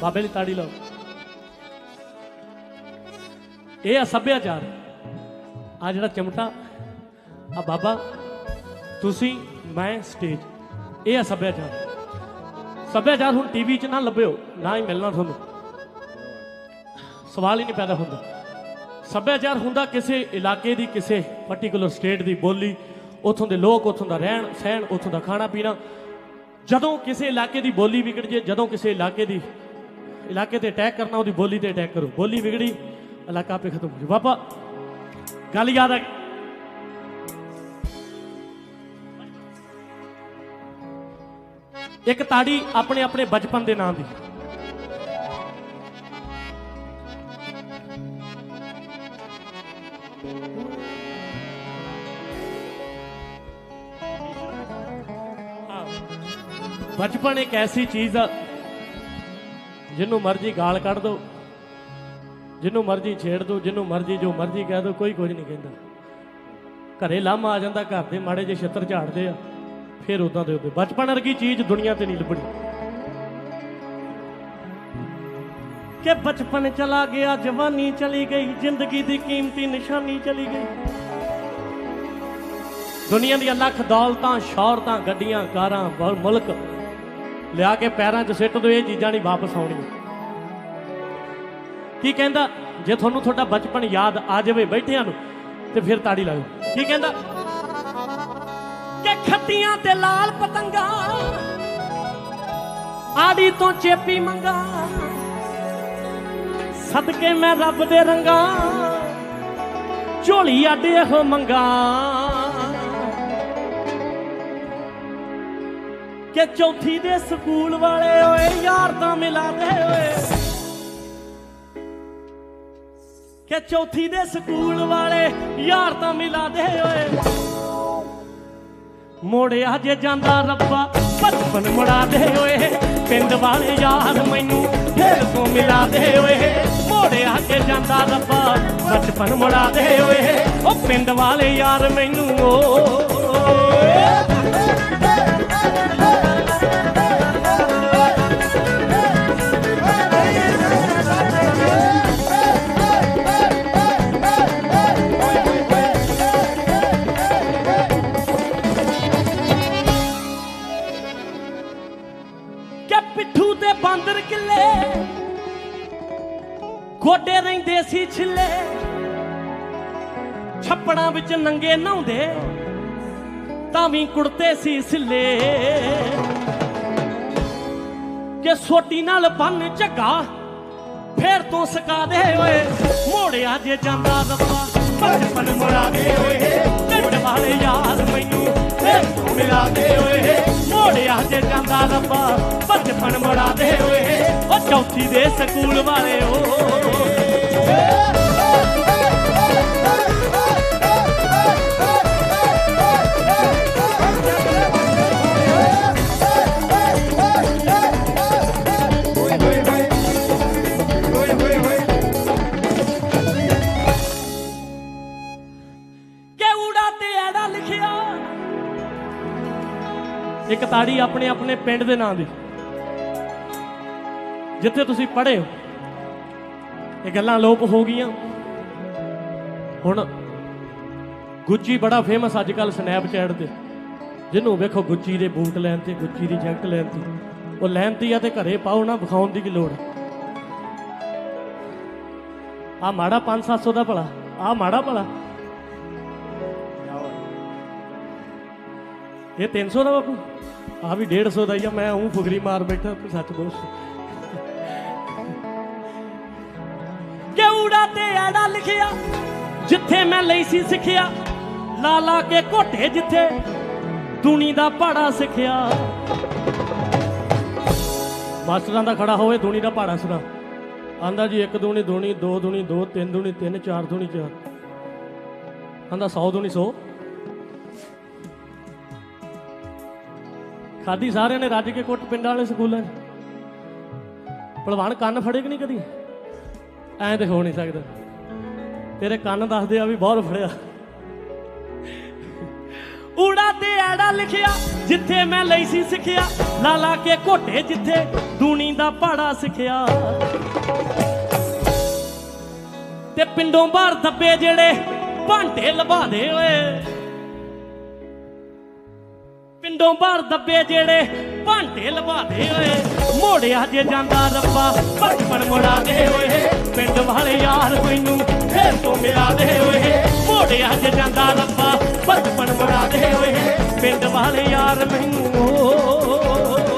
ਬਾਬੇ ਲਈ ਤਾੜੀ ਲਾਓ। ਇਹ ਆ ਸੱਭਿਆਚਾਰ। ਆ ਜਿਹੜਾ ਚਮਟਾ, ਆ ਬਾਬਾ, ਤੁਸੀਂ, ਮੈਂ ਸਟੇਜ ਇਹ ਆ ਸੱਭਿਆਚਾਰ। ਸੱਭਿਆਚਾਰ ਹੁਣ ਟੀਵੀ 'ਚ ਨਾ ਲੱਭਿਓ, ਨਾ ਹੀ ਮਿਲਣਾ ਤੁਹਾਨੂੰ। ਸਵਾਲ ਹੀ ਨਹੀਂ ਪੈਦਾ ਹੁੰਦਾ। ਸੱਭਿਆਚਾਰ ਹੁੰਦਾ ਕਿਸੇ ਇਲਾਕੇ ਦੀ, ਕਿਸੇ ਪਾਰਟਿਕੂਲਰ ਸਟੇਟ ਦੀ ਬੋਲੀ। ਉਥੋਂ ਦੇ ਲੋਕ, ਉਥੋਂ ਦਾ ਰਹਿਣ, ਸਹਿਣ, ਉਥੋਂ ਦਾ ਖਾਣਾ ਪੀਣਾ ਜਦੋਂ ਕਿਸੇ ਇਲਾਕੇ ਦੀ ਬੋਲੀ ਵਿਗੜ ਜੇ, ਜਦੋਂ ਕਿਸੇ ਇਲਾਕੇ ਦੀ ਇਲਾਕੇ ਤੇ ਅਟੈਕ ਕਰਨਾ, ਉਹਦੀ ਬੋਲੀ ਤੇ ਅਟੈਕ ਕਰੋ। ਬੋਲੀ ਵਿਗੜੀ, ਇਲਾਕਾ ਆਪੇ ਖਤਮ ਹੋ ਜਾਊ। ਬਾਬਾ, ਗੱਲ ਯਾਦ ਆ ਇੱਕ ਤਾੜੀ ਆਪਣੇ ਆਪਣੇ ਬਚਪਨ ਦੇ ਨਾਂ ਦੀ। ਬਚਪਨ ਇੱਕ ਐਸੀ ਚੀਜ਼ ਆ ਜਿਹਨੂੰ ਮਰਜ਼ੀ ਗਾਲ ਕੱਢ ਦੋ ਜਿਹਨੂੰ ਮਰਜ਼ੀ ਛੇੜ ਦੋ ਜਿਹਨੂੰ ਮਰਜ਼ੀ ਜੋ ਮਰਜ਼ੀ ਕਹਿ ਦੋ, ਕੋਈ ਕੁਝ ਨਹੀਂ ਕਹਿੰਦਾ। ਘਰੇ ਲਾਮਾ ਆ ਜਾਂਦਾ, ਘਰ ਦੇ ਮਾੜੇ ਜਿਹੇ ਛਿੱਤਰ ਝਾੜਦੇ ਆ, ਫਿਰ ਉਦਾਂ ਦੇ ਉਦਾਂ ਬਚਪਨ ਵਰਗੀ ਚੀਜ਼ ਦੁਨੀਆ ਤੇ ਨਹੀਂ ਲੱਭਣੀ। ਕਿ ਬਚਪਨ ਚਲਾ ਗਿਆ, ਜਵਾਨੀ ਚਲੀ ਗਈ, ਜ਼ਿੰਦਗੀ ਦੀ ਕੀਮਤੀ ਨਿਸ਼ਾਨੀ ਚਲੀ ਗਈ। ਦੁਨੀਆ ਦੀਆਂ ਲੱਖ ਦੌਲਤਾਂ, ਸ਼ੌਹਰਤਾਂ, ਗੱਡੀਆਂ, ਕਾਰਾਂ ਮੁਲਕ ਲਿਆ ਕੇ ਪੈਰਾਂ 'ਚ ਸਿੱਟ ਦੋ ਇਹ ਚੀਜ਼ਾਂ ਨਹੀਂ ਵਾਪਸ ਆਉਣੀਆਂ। ਕੀ ਕਹਿੰਦਾ? ਜੇ ਤੁਹਾਨੂੰ ਤੁਹਾਡਾ ਬਚਪਨ ਯਾਦ ਆ ਜਾਵੇ ਬੈਠਿਆਂ ਨੂੰ, ਤੇ ਫਿਰ ਤਾੜੀ ਲਾਓ ਕੀ ਕਹਿੰਦਾ? ਕਿ ਖੱਟੀਆਂ ਤੇ ਲਾਲ ਪਤੰਗਾ, ਆੜੀ ਤੋਂ ਚੇਪੀ ਮੰਗਾ, ਸਦਕੇ ਮੈਂ ਰੱਬ ਦੇ ਰੰਗਾ, ਝੋਲੀ ਆਡੇ ਇਹੋ ਮੰਗਾ। ਕਿ ਚੌਥੀ ਦੇ ਸਕੂਲ ਵਾਲੇ ਓਏ ਯਾਰ ਤਾਂ ਮਿਲਾ ਦੇ ਓਏ। ਕਿ ਚੌਥੀ ਦੇ ਸਕੂਲ ਵਾਲੇ ਯਾਰ ਤਾਂ ਮਿਲਾ ਦੇ ਓਏ। ਮੋੜਿਆ ਜੇ ਜਾਂਦਾ ਰੱਬਾ, ਬਚਪਨ ਮੁੜਾ ਦੇ ਓਏ। ਪਿੰਡ ਵਾਲੇ ਯਾਰ ਮੈਨੂੰ ਫੇਰ ਤੋਂ ਮਿਲਾ ਦੇ ਓਏ। ਮੋੜਿਆ ਜੇ ਜਾਂਦਾ ਰੱਬਾ, ਬਚਪਨ ਮੁੜਾ ਦੇ ਓਏ। ਉਹ ਪਿੰਡ ਵਾਲੇ ਯਾਰ ਮੈਨੂੰ ਓਏ। ਕਿ ਪਿੱਠੂ ਤੇ ਬਾਂਦਰ ਕਿੱਲੇ। ਗੋਡੇ ਰਹਿੰਦੇ ਸੀ ਛਿੱਲੇ। ਛੱਪੜਾਂ ਵਿੱਚ ਨੰਗੇ ਨਹਾਉਂਦੇ, ਤਾਂ ਵੀ ਕੁੜਤੇ ਸੀ ਸਿੱਲੇ। ਕਿ ਸੋਟੀ ਨਾਲ ਬੰਨ ਝੱਗਾ, ਫੇਰ ਤੋਂ ਸਕਾ ਦੇ ਓਏ। ਮੋੜਿਆ ਜੇ ਜਾਂਦਾ ਰੱਬਾ, ਬਚਪਨ ਮੁੜਾ ਦੇ ਓਏ। ਪਿੰਡ ਵਾਲੇ ਯਾਦ ਮੈਨੂੰ ਫੇਰ ਮਿਲਾ ਦੇ ਓਏ। ਜੇ ਜਾਂਦਾ ਰੱਬਾ, ਬਚਪਨ ਮੁੜਾ ਦੇ ਓਏ ਉਹ ਚੌਥੀ ਦੇ ਸਕੂਲ ਵਾਲੇ ਓ। ਕਿ ਤੇ ਐੜਾ ਲਿਖਿਆ? ਇੱਕ ਤਾੜੀ ਆਪਣੇ ਆਪਣੇ ਪਿੰਡ ਦੇ ਨਾਂ ਦੀ। ਜਿੱਥੇ ਤੁਸੀਂ ਪੜ੍ਹੇ ਹੋ। ਇਹ ਗੱਲਾਂ ਲੋਪ ਹੋ ਗਈਆਂ। ਹੁਣ ਗੁੱਚੀ ਬੜਾ ਫੇਮਸ ਅੱਜ ਕੱਲ ਸਨੈਪਚੈਟ ਤੇ। ਜਿਹਨੂੰ ਵੇਖੋ ਗੁੱਚੀ ਦੇ ਬੂਟ ਲੈਣ ਤੇ ਗੁੱਚੀ ਦੀ ਜੈਕਟ ਲੈਣ ਤੇ। ਉਹ ਲੈਣ ਤੀ ਆ ਤੇ ਘਰੇ ਪਾਓ ਨਾ, ਵਿਖਾਉਣ ਦੀ ਕੀ ਲੋੜ ਆ ਮਾੜਾ 5-700 ਦਾ ਭਲਾ। ਆ ਮਾੜਾ ਭਲਾ। ਇਹ 300 ਦਾ ਬਾਪੂ। ਆ ਵੀ 150 ਦਾ ਹੀ ਆ, ਮੈਂ ਉਹ ਫੁਗਰੀ ਮਾਰ ਬੈਠਾ ਤੂੰ ਸੱਚ ਬੋਲ ਕਿਉੜਾ ਤੇ ਆੜਾ ਲਿਖਿਆ, ਜਿੱਥੇ ਮੈਂ ਲਈ ਸੀ ਸਿੱਖਿਆ। ਲਾ ਲਾ ਕੇ ਘੋਟੇ ਜਿੱਥੇ ਦੁਨੀ ਦਾ ਪਹਾੜਾ ਸਿੱਖਿਆ। ਮਾਸਟਰਾਂ ਦਾ ਖੜਾ ਹੋਵੇ, ਦੁਨੀ ਦਾ ਪਹਾੜਾ ਸੁਣਾ ਆਂਦਾ ਜੀ, ਇੱਕ ਦੂਣੀ ਦੂਣੀ ਦੋ ਦੂਣੀ ਦੋ, ਤਿੰਨ ਦੂਣੀ ਤਿੰਨ, ਚਾਰ ਦੂਣੀ ਚਾਰ। ਆਂਦਾ 100 ਦੂਣੀ 100 ਖਾਦੀ ਸਾਰਿਆਂ ਨੇ ਰੱਜ ਕੇ ਕੁੱਟ ਪਿੰਡਾਂ ਵਾਲੇ ਸਕੂਲਾਂ 'ਚ। ਭਲਵਾਨ ਕੰਨ ਫੜੇ ਕਿ ਨਹੀਂ ਕਦੀ? ਐਂ ਤੇ ਹੋ ਨਹੀਂ ਸਕਦਾ। ਤੇਰੇ ਕੰਨ ਦੱਸਦੇ ਆ ਵੀ ਬਹੁਤ ਫੜਿਆ। ਊੜਾ ਤੇ ਐੜਾ ਲਿਖਿਆ, ਜਿੱਥੇ ਮੈਂ ਲਈ ਸੀ ਸਿੱਖਿਆ। ਲਾ ਲਾ ਕੇ ਘੋਟੇ ਜਿੱਥੇ ਦੂਣੀ ਦਾ ਪਾੜਾ ਸਿੱਖਿਆ। ਤੇ ਪਿੰਡੋਂ ਬਾਹਰ ਦੱਬੇ ਜਿਹੜੇ ਭਾਂਡੇ ਲਭਾਦੇ ਓਏ। ਪਿੰਡੋਂ ਬਾਹਰ ਦੱਬੇ ਜਿਹੜੇ ਭਾਂਡੇ ਲਭਾਦੇ ਓਏ। ਮੋੜਿਆ ਜੇ ਜਾਂਦਾ ਰੱਬਾ, ਬਚਪਨ ਮੁੜਾ ਦੇ ਓਏ। ਪਿੰਡ ਵਾਲੇ ਯਾਰ ਮੈਨੂੰ ਫੇਰ ਤੋਂ ਮਿਲਾ ਦੇ ਓਏ। ਮੋੜਿਆ ਜੇ ਜਾਂਦਾ ਰੱਬਾ, ਬਚਪਨ ਮੁੜਾ ਦੇ ਓਏ। ਪਿੰਡ ਵਾਲੇ ਯਾਰ ਮੈਨੂੰ